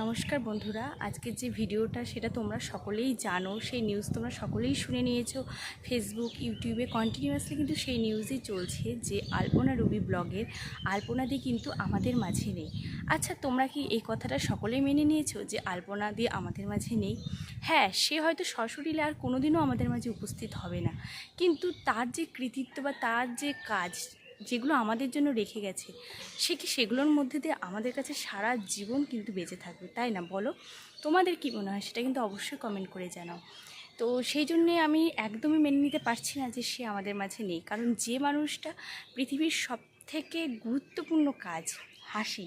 নমস্কার বন্ধুরা, আজকের যে ভিডিওটা সেটা তোমরা সকলেই জানো, সেই নিউজ তোমরা সকলেই শুনে নিয়েছো। ফেসবুক ইউটিউবে কন্টিনিউয়াসলি কিন্তু সেই নিউজই চলছে যে আলপনা রবি ব্লগের। আলপনা দি কিন্তু আমাদের মাঝে নেই। আচ্ছা তোমরা কি এই কথাটা সকলেই মেনে নিয়েছো যে আলপনা দি আমাদের মাঝে নেই? হ্যাঁ সে হয়তো সশরীরে আর কোনোদিনও আমাদের মাঝে উপস্থিত হবে না। কিন্তু তার যে কৃতিত্ব বা তার যে কাজ যেগুলো আমাদের জন্য রেখে গেছে, সে কি সেগুলোর মধ্যে দিয়ে আমাদের কাছে সারা জীবন কিন্তু বেঁচে থাকবে, তাই না? বলো, তোমাদের কি মনে হয়? সেটা কিন্তু অবশ্যই কমেন্ট করে জানাও। তো সেই জন্যে আমি একদমই মেনে নিতে পারছি না যে সে আমাদের মাঝে নেই, কারণ যে মানুষটা পৃথিবীর সব থেকে গুরুত্বপূর্ণ কাজ হাসি,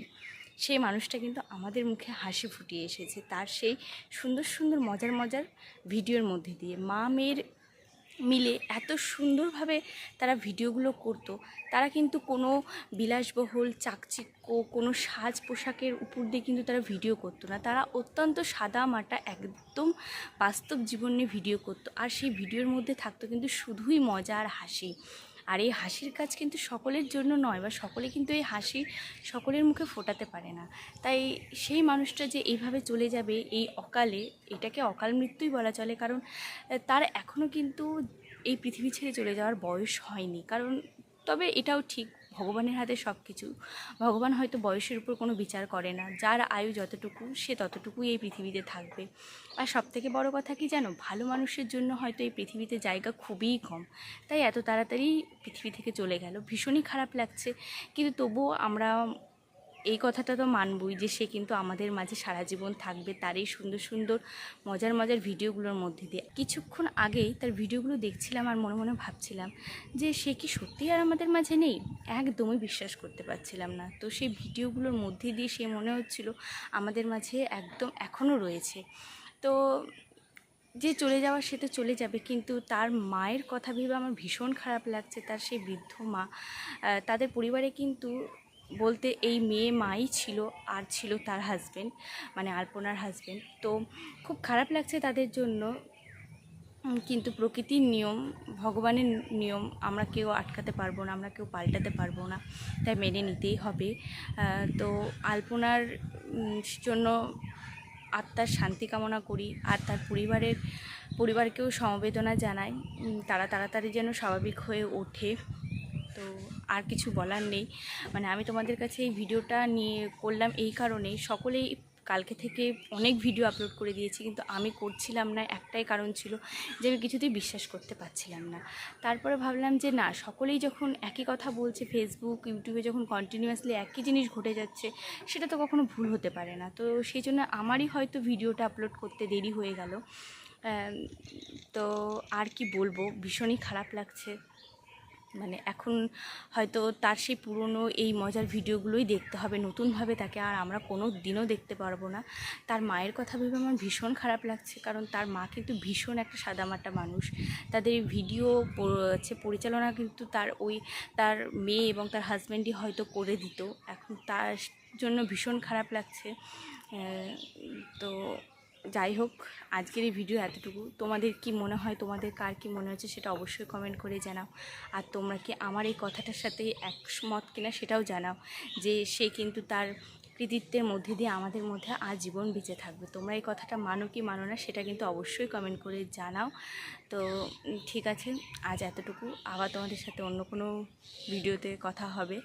সেই মানুষটা কিন্তু আমাদের মুখে হাসি ফুটিয়ে এসেছে, তার সেই সুন্দর সুন্দর মজার মজার ভিডিওর মধ্যে দিয়ে। মা মেয়ের মিলে এত সুন্দরভাবে তারা ভিডিওগুলো করতো। তারা কিন্তু কোনো বিলাসবহুল চাকচিক্য, কোনো সাজ পোশাকের উপর দিয়ে কিন্তু তারা ভিডিও করতো না। তারা অত্যন্ত সাদা, মাটা, একদম বাস্তব জীবনে ভিডিও করতো। আর সেই ভিডিওর মধ্যে থাকতো কিন্তু শুধুই মজা আর হাসি। আর এই হাসির কাজ কিন্তু সকলের জন্য নয় বা সকলে কিন্তু এই হাসি সকলের মুখে ফোটাতে পারে না। তাই সেই মানুষটা যে এইভাবে চলে যাবে, এই অকালে, এটাকে অকাল মৃত্যুই বলা চলে কারণ, তার এখনও কিন্তু এই পৃথিবী ছেড়ে চলে যাওয়ার বয়স হয়নি। কারণ তবে এটাও ঠিক ভগবানের হাতে সব কিছু ভগবান হয়তো বয়সের উপর কোনো বিচার করে না। যার আয়ু যতটুকু, সে ততটুকুই এই পৃথিবীতে থাকবে। আর সব থেকে বড় কথা কি জানো? ভালো মানুষের জন্য হয়তো এই পৃথিবীতে জায়গা খুবই কম। তাই এত তাড়াতাড়ি পৃথিবী থেকে চলে গেল। ভীষণই খারাপ লাগছে। কিন্তু তবুও আমরা এই কথাটা তো মানবই যে সে কিন্তু আমাদের মাঝে সারা জীবন থাকবে তার এই সুন্দর সুন্দর মজার মজার ভিডিওগুলোর মধ্যে দিয়ে। কিছুক্ষণ আগেই তার ভিডিওগুলো দেখছিলাম আর মনে মনে ভাবছিলাম যে সে কি সত্যিই আর আমাদের মাঝে নেই? একদমই বিশ্বাস করতে পারছিলাম না। তো সেই ভিডিওগুলোর মধ্যে দিয়ে সে মনে হচ্ছিল আমাদের মাঝে একদম এখনও রয়েছে। তো যে চলে যাওয়ার সে তো চলে যাবে কিন্তু তার মায়ের কথা ভেবে আমার ভীষণ খারাপ লাগছে। তার সেই বৃদ্ধ মা তাদের পরিবারে কিন্তু বলতে এই মেয়ে মাই ছিল, আর ছিল তার হাজবেন্ড মানে আলপনার হাজবেন্ড তো খুব খারাপ লাগছে তাদের জন্য। কিন্তু প্রকৃতির নিয়ম, ভগবানের নিয়ম, আমরা কেউ আটকাতে পারব না, আমরা কেউ পাল্টাতে পারব না। তাই মেনে নিতেই হবে। তো আলপনার জন্য আত্মার শান্তি কামনা করি। আর তার পরিবারের, পরিবারকেও সমবেদনা জানাই। তারা তাড়াতাড়ি যেন স্বাভাবিক হয়ে ওঠে। তো আর কিছু বলার নেই। মানে আমি তোমাদের কাছে এই ভিডিওটা নিয়ে করলাম এই কারণেই। সকলেই কালকে থেকে অনেক ভিডিও আপলোড করে দিয়েছি, কিন্তু আমি করছিলাম না। একটাই কারণ ছিল যে আমি কিছুতেই বিশ্বাস করতে পারছিলাম না। তারপরে ভাবলাম যে না, সকলেই যখন একই কথা বলছে ফেসবুক ইউটিউবে যখন কন্টিনিউয়াসলি একই জিনিস ঘটে যাচ্ছে, সেটা তো কখনো ভুল হতে পারে না। তো সেই জন্য আমারই হয়তো ভিডিওটা আপলোড করতে দেরি হয়ে গেল। তো আর কি বলব? ভীষণই খারাপ লাগছে। মানে এখন হয়তো তার সেই পুরনো এই মজার ভিডিওগুলোই দেখতে হবে, নতুনভাবে তাকে আর আমরা কোনো দিনও দেখতে পারব না। তার মায়ের কথা ভেবে আমার ভীষণ খারাপ লাগছে, কারণ তার মা কিন্তু ভীষণ একটা সাদামাটা মানুষ। তাদের ভিডিও হচ্ছে পরিচালনা কিন্তু তার ওই তার মেয়ে এবং তার হাজব্যান্ডই হয়তো করে দিত। এখন তার জন্য ভীষণ খারাপ লাগছে। তো যাই হোক, আজকের এই ভিডিও এতটুকু। তোমাদের কি মনে হয়, তোমাদের কার কি মনে হচ্ছে সেটা অবশ্যই কমেন্ট করে জানাও। আর তোমরা কি আমার এই কথাটার সাথে একমত কিনা সেটাও জানাও যে সে কিন্তু তার কৃতিত্বের মধ্যে দিয়ে আমাদের মধ্যে আজীবন বেঁচে থাকবে। তোমরা এই কথাটা মানো কি মানো না সেটা কিন্তু অবশ্যই কমেন্ট করে জানাও। তো ঠিক আছে, আজ এতটুকু। আবার তোমাদের সাথে অন্য কোনো ভিডিওতে কথা হবে।